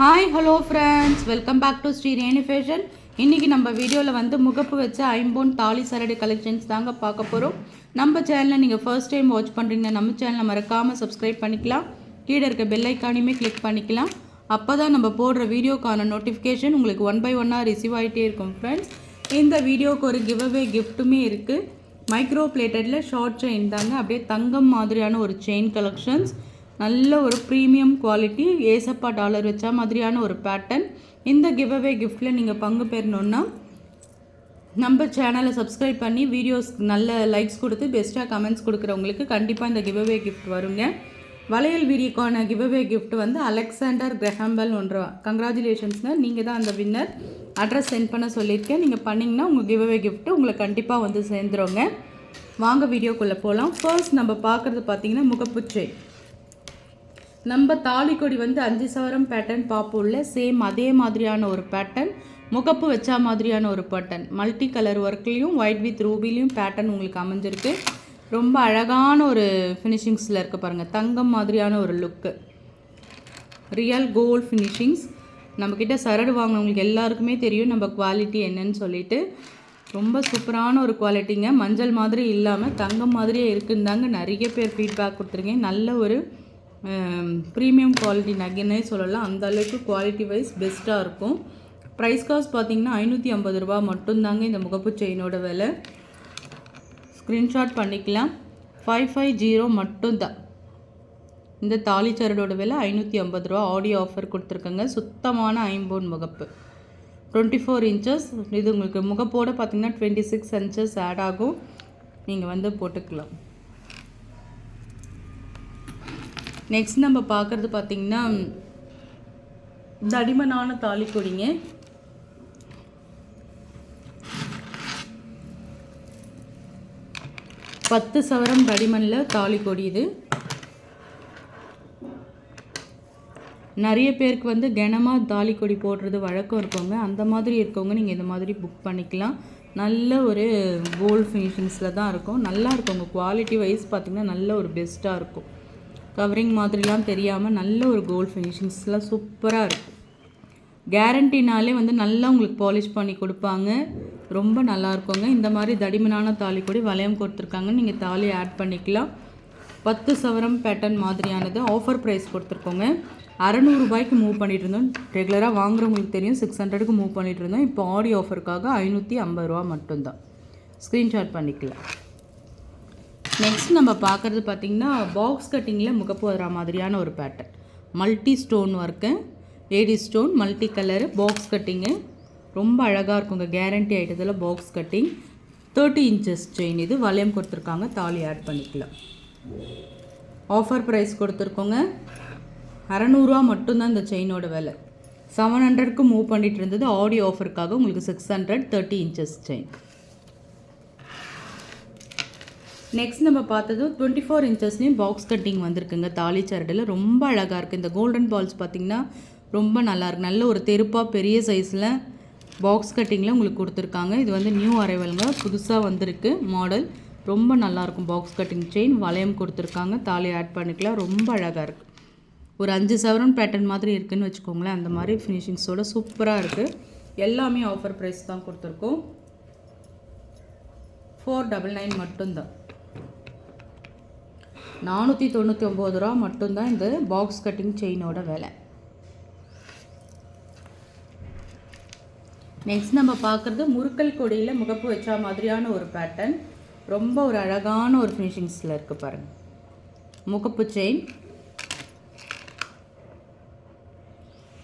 Hi hello friends welcome back to Sri Reni fashion இன்றைக்கி நம்ம வீடியோவில் வந்து முகப்பு வச்ச ஐம்போன் தாலி சரடு கலெக்ஷன்ஸ் தாங்க பார்க்க போகிறோம் நம்ம சேனலை நீங்கள் ஃபர்ஸ்ட் டைம் வாட்ச் பண்ணுறீங்கன்னா நம்ம சேனலை மறக்காமல் சப்ஸ்கிரைப் பண்ணிக்கலாம். கீழே இருக்க பெல்லைக்கானையுமே கிளிக் பண்ணிக்கலாம். அப்போ தான் நம்ம போடுற வீடியோக்கான நோட்டிஃபிகேஷன் உங்களுக்கு ஒன் பை ஒன்னாக ரிசீவ் ஆகிட்டே இருக்கும் ஃப்ரெண்ட்ஸ் இந்த வீடியோவுக்கு ஒரு கிவ் அவே கிஃப்ட்டுமே இருக்குது மைக்ரோ பிளேட்டடில் ஷார்ட் செயின் தாங்க. அப்படியே தங்கம் மாதிரியான ஒரு செயின் கலெக்ஷன்ஸ் நல்ல ஒரு ப்ரீமியம் குவாலிட்டி ஏசப்பா டாலர் வச்ச மாதிரியான ஒரு பேட்டர்ன் இந்த கிவ் அவே கிஃப்ட்டில் நீங்கள் பங்கு பெறணுன்னா நம்ம சேனலை சப்ஸ்கிரைப் பண்ணி வீடியோஸ் நல்ல லைக்ஸ் கொடுத்து பெஸ்ட்டாக கமெண்ட்ஸ் கொடுக்குறவங்களுக்கு கண்டிப்பாக இந்த கிவ் அவே கிஃப்ட் வருங்க. வளையல் வீரிக்கான கிவ் அவே கிஃப்ட் வந்து அலெக்சாண்டர் கிரஹாம்பல் ஒன்றா. கங்க்ராச்சுலேஷன்ஸ்ங்க நீங்கள் தான் அந்த வின்னர் அட்ரஸ் சென்ட் பண்ண சொல்லியிருக்கேன். நீங்கள் பண்ணிங்கன்னா உங்கள் கிவ் அவே கிஃப்ட்டு உங்களை கண்டிப்பாக வந்து சேர்ந்துருங்க. வாங்க வீடியோக்குள்ளே போகலாம் ஃபர்ஸ்ட் நம்ம பார்க்குறது பார்த்திங்கன்னா முகப்புச்சை. நம்ம தாலிக்கொடி வந்து அஞ்சு சவரம் பேட்டர்ன் பார்ப்போம்ல சேம் அதே மாதிரியான ஒரு பேட்டர்ன் முகப்பு வச்சா மாதிரியான ஒரு பேட்டர்ன் மல்டி கலர் ஒர்க்லேயும் ஒயிட் வித் ரூபிலையும் பேட்டர்ன் உங்களுக்கு அமைஞ்சிருக்கு. ரொம்ப அழகான ஒரு ஃபினிஷிங்ஸில் இருக்குது பாருங்கள் தங்கம் மாதிரியான ஒரு லுக்கு ரியல் கோல்ட் ஃபினிஷிங்ஸ் நம்மக்கிட்ட சரடு வாங்கினவங்களுக்கு எல்லாருக்குமே தெரியும் நம்ம குவாலிட்டி என்னன்னு சொல்லிட்டு. ரொம்ப சூப்பரான ஒரு குவாலிட்டிங்க மஞ்சள் மாதிரி இல்லாமல் தங்கம் மாதிரியே இருக்குன்னு தாங்க நிறைய பேர் ஃபீட்பேக் கொடுத்துருக்கேன். நல்ல ஒரு ப்ரீமியம் குவாலிட்டி நகைன்னே சொல்லலாம். அந்த அளவுக்கு குவாலிட்டி வைஸ் பெஸ்ட்டாக இருக்கும். ப்ரைஸ் காஸ்ட் பார்த்திங்கன்னா ஐநூற்றி ஐம்பது ரூபா மட்டும்தாங்க இந்த முகப்பு செயினோட விலை. ஸ்க்ரீன்ஷாட் பண்ணிக்கலாம். ஃபைவ் ஃபைவ் ஜீரோ மட்டும்தான். இந்த தாலி சரடோட விலை ஐநூற்றி ஐம்பது ரூபா. ஆடியோ ஆஃபர் கொடுத்துருக்கங்க. சுத்தமான ஐம்போன் முகப்பு. டுவெண்ட்டி ஃபோர் இன்ச்சஸ் இது உங்களுக்கு முகப்போட பார்த்தீங்கன்னா டுவெண்ட்டி சிக்ஸ் இன்ச்சஸ் ஆட் ஆகும். நீங்கள் வந்து போட்டுக்கலாம். நெக்ஸ்ட் நம்ம பார்க்குறது பார்த்திங்கன்னா தடிமனான தாலி கொடிங்க. பத்து சவரம் தடிமனில் தாலி கொடி இது. நிறைய பேருக்கு வந்து கனமாக தாலி கொடி போடுறது வழக்கம் இருக்கவங்க அந்த மாதிரி இருக்கவங்க நீங்கள் இந்த மாதிரி புக் பண்ணிக்கலாம். நல்ல ஒரு கோல்ட் ஃபினிஷிங்ஸில் தான் இருக்கும். நல்லா இருக்கும். உங்கள் குவாலிட்டி வைஸ் பார்த்திங்கன்னா நல்ல ஒரு பெஸ்ட்டாக இருக்கும். கவரிங் மாதிரிலாம் தெரியாமல் நல்ல ஒரு கோல்ட் ஃபினிஷிங்ஸ்லாம் சூப்பராக இருக்கும். கேரண்டினாலே வந்து நல்லா உங்களுக்கு பாலிஷ் பண்ணி கொடுப்பாங்க. ரொம்ப நல்லா இருக்குங்க. இந்த மாதிரி தடிமனான தாலி கூட வளையம் கொடுத்துருக்காங்க நீங்கள் தாலி ஆட் பண்ணிக்கலாம். பத்து சவரம் பேட்டர்ன் மாதிரியானது ஆஃபர் ப்ரைஸ் கொடுத்துருக்கோங்க. அறநூறுபாய்க்கு மூவ் பண்ணிட்டு இருந்தோம். ரெகுலராக வாங்குறவங்களுக்கு தெரியும். சிக்ஸ் ஹண்ட்ரடுக்கு மூவ் பண்ணிகிட்டு இருந்தோம். இப்போ ஆடி ஆஃபருக்காக ஐநூற்றி ஐம்பது ரூபா மட்டும்தான். ஸ்க்ரீன்ஷாட் பண்ணிக்கலாம். நெக்ஸ்ட் நம்ம பார்க்குறது பார்த்திங்கன்னா பாக்ஸ் கட்டிங்கில் முகப்பு வர மாதிரியான ஒரு pattern multi stone work AD stone multi colour box cutting ரொம்ப அழகாக இருக்குங்க. Guarantee ஆகிட்டதில் box cutting thirty inches chain இது. வளையம் கொடுத்துருக்காங்க. தாலி ஆட் பண்ணிக்கலாம். ஆஃபர் ப்ரைஸ் கொடுத்துருக்கோங்க. அறநூறுவா மட்டும்தான் இந்த செயினோட விலை. செவன் ஹண்ட்ரட்க்கு மூவ் பண்ணிகிட்டு இருந்தது. ஆடியோ ஆஃபருக்காக உங்களுக்கு six hundred thirty inches chain next நம்ம பார்த்தது டுவெண்ட்டி ஃபோர் இன்ச்சஸ்லேயும் பாக்ஸ் கட்டிங் வந்திருக்குங்க. தாலி சரடில் ரொம்ப அழகாக இருக்குது இந்த கோல்டன் பால்ஸ் பார்த்திங்கன்னா ரொம்ப நல்லாயிருக்கு நல்ல ஒரு தெருப்பாக பெரிய சைஸில் பாக்ஸ் கட்டிங்கில் உங்களுக்கு கொடுத்துருக்காங்க. இது வந்து நியூ அரைவலுங்க புதுசாக வந்திருக்கு மாடல் ரொம்ப நல்லாயிருக்கும் பாக்ஸ் கட்டிங் செயின் வளையம் கொடுத்துருக்காங்க. தாலி ஆட் பண்ணிக்கலாம். ரொம்ப அழகாக இருக்குது ஒரு அஞ்சு சவரன் பேட்டர்ன் மாதிரி இருக்குதுன்னு வச்சுக்கோங்களேன். அந்த மாதிரி ஃபினிஷிங்ஸோட சூப்பராக இருக்குது எல்லாமே ஆஃபர் ப்ரைஸ் தான் கொடுத்துருக்கோம். ஃபோர் டபுள் நைன் மட்டும்தான். நானூற்றி தொண்ணூற்றி ஒம்பது ரூபா மட்டும்தான் இந்த பாக்ஸ் கட்டிங் செயினோட விலை. நெக்ஸ்ட் நம்ம பார்க்குறது முறுக்கல் கொடியில் முகப்பு வச்சா மாதிரியான ஒரு பேட்டர்ன் ரொம்ப ஒரு அழகான ஒரு ஃபினிஷிங்ஸில் இருக்குது பாருங்கள் முகப்பு செயின்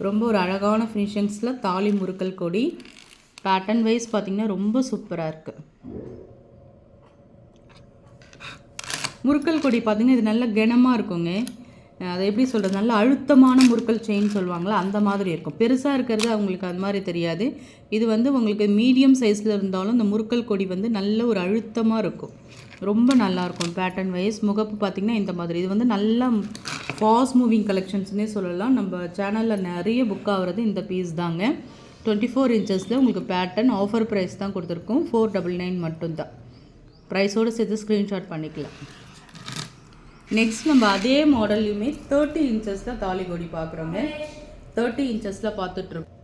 ரொம்ப ஒரு அழகான ஃபினிஷிங்ஸில் தாலி முறுக்கல் கொடி. பேட்டர்ன் வைஸ் பார்த்திங்கன்னா ரொம்ப சூப்பராக இருக்குது முறுக்கல் கொடி பார்த்தீங்கன்னா இது நல்ல கனமாக இருக்குங்க. அதை எப்படி சொல்கிறது நல்ல அழுத்தமான முறுக்கல் செயின் சொல்லுவாங்களா அந்த மாதிரி இருக்கும். பெருசாக இருக்கிறது அவங்களுக்கு அது மாதிரி தெரியாது. இது வந்து உங்களுக்கு மீடியம் சைஸில் இருந்தாலும் இந்த முறுக்கல் கொடி வந்து நல்ல ஒரு அழுத்தமாக இருக்கும். ரொம்ப நல்லாயிருக்கும் பேட்டர்ன் வைஸ் முகப்பு பார்த்திங்கன்னா இந்த மாதிரி. இது வந்து நல்லா ஃபாஸ்ட் மூவிங் கலெக்ஷன்ஸ்னே சொல்லலாம். நம்ம சேனலில் நிறைய புக் ஆகிறது இந்த பீஸ் தாங்க. டுவெண்ட்டி ஃபோர் இன்ச்சஸில் உங்களுக்கு பேட்டர்ன் ஆஃபர் ப்ரைஸ் தான் கொடுத்துருக்கோம். ஃபோர் டபுள் நைன் மட்டும்தான். ப்ரைஸோடு சேர்த்து ஸ்க்ரீன்ஷாட் பண்ணிக்கலாம். நெக்ஸ்ட் நம்ம அதே மாடல்லையுமே தேர்ட்டி இன்ச்சஸில் தாலிகோடி தாலி கொடி பார்க்குறோங்க தேர்ட்டி இன்ச்சஸில் பார்த்துட்ருக்கோம்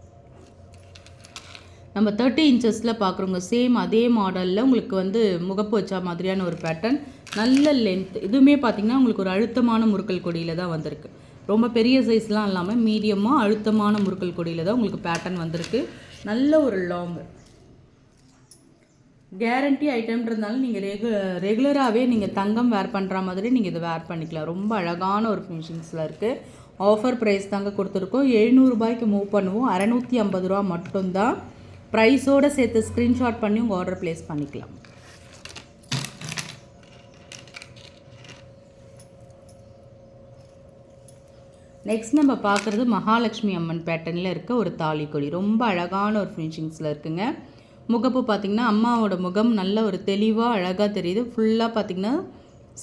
நம்ம தேர்ட்டி இன்ச்சஸில் பார்க்குறோங்க சேம் அதே மாடலில் உங்களுக்கு வந்து முகப்பு வச்சா மாதிரியான ஒரு பேட்டர்ன் நல்ல லென்த் இதுவுமே பார்த்தீங்கன்னா உங்களுக்கு ஒரு அழுத்தமான முறுக்கல் கொடியில் தான் வந்திருக்கு. ரொம்ப பெரிய சைஸ்லாம் இல்லாமல் மீடியமாக அழுத்தமான முறுக்கல் கொடியில் தான் உங்களுக்கு பேட்டர்ன் வந்திருக்கு. நல்ல ஒரு லாங் கேரண்டி ஐட்டம்ன்றதுனால நீங்கள் ரெகு ரெகுலராகவே நீங்கள் தங்கம் வேர் பண்ணுற மாதிரி நீங்கள் இதை வேர் பண்ணிக்கலாம். ரொம்ப அழகான ஒரு ஃபினிஷிங்ஸில் இருக்குது ஆஃபர் ப்ரைஸ் தாங்க கொடுத்துருக்கோம். எழுநூறுபாய்க்கு மூவ் பண்ணுவோம். அறநூற்றி ஐம்பது ரூபா மட்டும்தான். ப்ரைஸோடு சேர்த்து ஸ்க்ரீன்ஷாட் பண்ணி உங்கள் ஆர்டர் ப்ளேஸ் பண்ணிக்கலாம். நெக்ஸ்ட் நம்ம பார்க்குறது மகாலட்சுமி அம்மன் பேட்டர்னில் இருக்க ஒரு தாலி கொடி ரொம்ப அழகான ஒரு ஃபினிஷிங்ஸில் இருக்குங்க. முகப்பு பார்த்திங்கன்னா அம்மாவோட முகம் நல்ல ஒரு தெளிவாக அழகாக தெரியுது. ஃபுல்லாக பார்த்திங்கன்னா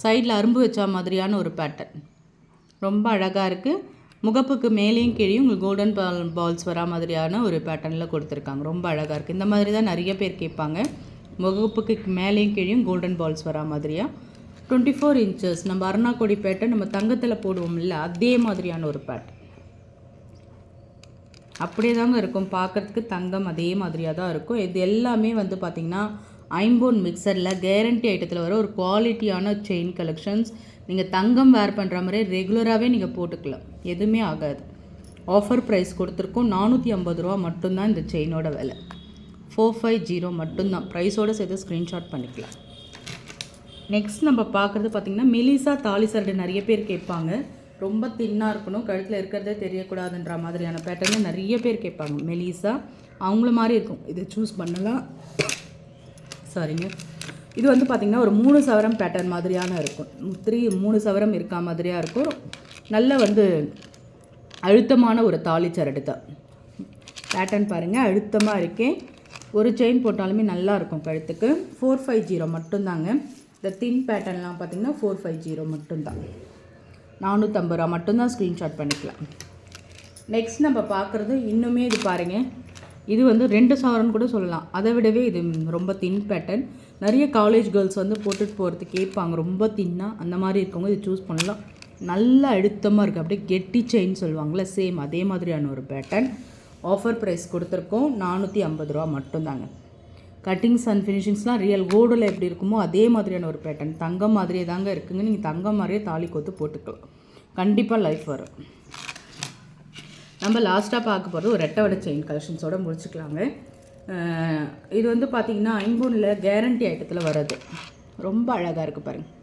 சைடில் அரும்பு வச்ச மாதிரியான ஒரு பேட்டர்ன் ரொம்ப அழகாக இருக்குது முகப்புக்கு மேலேயும் கீழேயும் உங்களுக்கு கோல்டன் பால் பால்ஸ் வரா மாதிரியான ஒரு பேட்டர்னில் கொடுத்துருக்காங்க. ரொம்ப அழகாக இருக்குது இந்த மாதிரி தான் நிறைய பேர் கேட்பாங்க. முகப்புக்கு மேலேயும் கீழேயும் கோல்டன் பால்ஸ் வரா மாதிரியாக டுவெண்ட்டி ஃபோர் இன்ச்சஸ் நம்ம அருணாக்கோடி பேட்டர்ன் நம்ம தங்கத்தில் போடுவோம் இல்லை அதே மாதிரியான ஒரு பேட்டர்ன் அப்படியே தாங்க இருக்கும். பார்க்குறதுக்கு தங்கம் அதே மாதிரியாக தான் இருக்கும். இது எல்லாமே வந்து பார்த்திங்கன்னா ஐம்போன் மிக்சரில் கேரண்டி ஐட்டத்தில் வர ஒரு குவாலிட்டியான செயின் கலெக்ஷன்ஸ் நீங்கள் தங்கம் வேர் பண்ணுற மாதிரி ரெகுலராகவே நீங்கள் போட்டுக்கலாம். எதுவுமே ஆகாது. ஆஃபர் ப்ரைஸ் கொடுத்துருக்கோம். நானூற்றி ஐம்பது ரூபா மட்டும்தான் இந்த செயினோட விலை. ஃபோர் ஃபைவ் ஜீரோ மட்டும்தான். ப்ரைஸோடு சேர்த்து ஸ்க்ரீன்ஷாட் பண்ணிக்கலாம். நெக்ஸ்ட் நம்ம பார்க்குறது பார்த்திங்கன்னா மெலிசா தாலி சரடு நிறைய பேர் கேட்பாங்க. ரொம்ப தின்னாக இருக்கணும் கழுத்தில் இருக்கிறதே தெரியக்கூடாதுன்ற மாதிரியான பேட்டர்னு நிறைய பேர் கேட்பாங்க. மெலிசா அவங்கள மாதிரி இருக்கும். இதை சூஸ் பண்ணலாம். சாரிங்க இது வந்து பார்த்திங்கன்னா ஒரு மூணு சவரம் பேட்டர்ன் மாதிரியான இருக்கும். த்ரீ மூணு சவரம் இருக்கா மாதிரியாக இருக்கும். நல்ல வந்து அழுத்தமான ஒரு தாலி சரடு தான். பேட்டர்ன் பாருங்கள் அழுத்தமாக இருக்கேன் ஒரு செயின் போட்டாலுமே நல்லாயிருக்கும் கழுத்துக்கு. ஃபோர் ஃபைவ் ஜீரோ மட்டும்தாங்க. இந்த தின் பேட்டர்ன்லாம் பார்த்திங்கன்னா ஃபோர் ஃபைவ் ஜீரோ மட்டும்தான். நானூற்றம்பது ரூபா மட்டும்தான் ஸ்க்ரீன்ஷாட் பண்ணிக்கலாம். நெக்ஸ்ட் நம்ம பார்க்குறது இன்னுமே இது பாருங்கள் இது வந்து ரெண்டு சவரன் கூட சொல்லலாம். அதை விடவே இது ரொம்ப தின் பேட்டர்ன் நிறைய காலேஜ் கேர்ள்ஸ் வந்து போட்டுட்டு போகிறதுக்கு கேட்பாங்க. ரொம்ப தின்னாக அந்த மாதிரி இருக்கவங்க இது சூஸ் பண்ணலாம். நல்லா அழுத்தமாக இருக்குது அப்படியே கெட்டி செயின் சொல்லுவாங்களே சேம் அதே மாதிரியான ஒரு பேட்டர்ன் ஆஃபர் ப்ரைஸ் கொடுத்துருக்கோம். நானூற்றி ஐம்பது ரூபா மட்டும்தாங்க. கட்டிங்ஸ் அண்ட் ஃபினிஷிங்ஸ்லாம் ரியல் கோல்டில் எப்படி இருக்குமோ அதே மாதிரியான ஒரு பேட்டர்ன் தங்கம் மாதிரியே தாங்க இருக்குங்க. நீங்கள் தங்கம் மாதிரியே தாலி கொத்து போட்டுக்கலாம். கண்டிப்பாக லைஃப் வரும். நம்ம லாஸ்ட்டாக பார்க்க போகிறது ஒரு ரெட்டை வடை செயின் கலெக்ஷன்ஸோடு முடிச்சுக்கலாங்க. இது வந்து பார்த்திங்கன்னா ஐம்பூனில் கேரண்டி ஐட்டத்தில் வர்றது. ரொம்ப அழகாக இருக்குது பாருங்கள்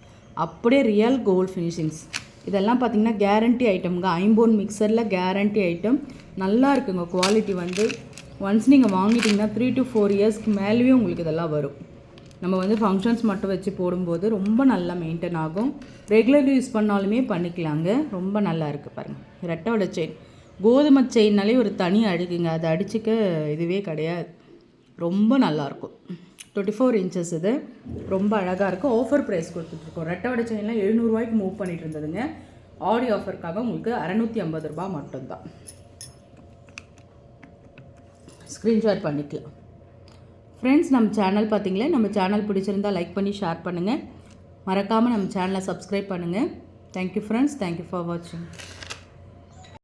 அப்படியே ரியல் கோல்ட் ஃபினிஷிங்ஸ் இதெல்லாம் பார்த்திங்கன்னா கேரண்டி ஐட்டம்ங்க ஐம்போன் மிக்சரில் கேரண்டி ஐட்டம் நல்லா இருக்குங்க. குவாலிட்டி வந்து ஒன்ஸ் நீங்கள் வாங்கிட்டீங்கன்னா த்ரீ டு ஃபோர் இயர்ஸ்க்கு மேலேயே உங்களுக்கு இதெல்லாம் வரும். நம்ம வந்து ஃபங்க்ஷன்ஸ் மட்டும் வச்சு போடும்போது ரொம்ப நல்லா மெயின்டைன் ஆகும். ரெகுலர் யூஸ் பண்ணாலுமே பண்ணிக்கலாங்க. ரொம்ப நல்லா இருக்குது பாருங்கள் ரெட்டோட செயின் கோதுமை செயின்னாலே ஒரு தனி அழுகுங்க அதை அடிச்சுக்க இதுவே கிடையாது. ரொம்ப நல்லாயிருக்கும் டுவெண்ட்டி ஃபோர் இன்ச்சஸ் இது. ரொம்ப அழகாக இருக்கும் ஆஃபர் ப்ரைஸ் கொடுத்துட்ருக்கோம். ரெட்டோட செயின்லாம் எழுநூறுவாய்க்கு மூவ் பண்ணிகிட்டு இருந்ததுங்க. ஆடி ஆஃபருக்காக உங்களுக்கு அறநூற்றி ஐம்பது ரூபா மட்டும்தான். ஸ்க்ரீன்ஷாட் பண்ணிக்கலாம். ஃப்ரெண்ட்ஸ் நம்ம சேனல் பார்த்தீங்களே நம்ம சேனல் பிடிச்சிருந்தா லைக் பண்ணி ஷேர் பண்ணுங்கள் மறக்காமல் நம்ம சேனலை சப்ஸ்கிரைப் பண்ணுங்கள் தேங்க்யூ ஃப்ரெண்ட்ஸ் தேங்க்யூ ஃபார் வாட்சிங்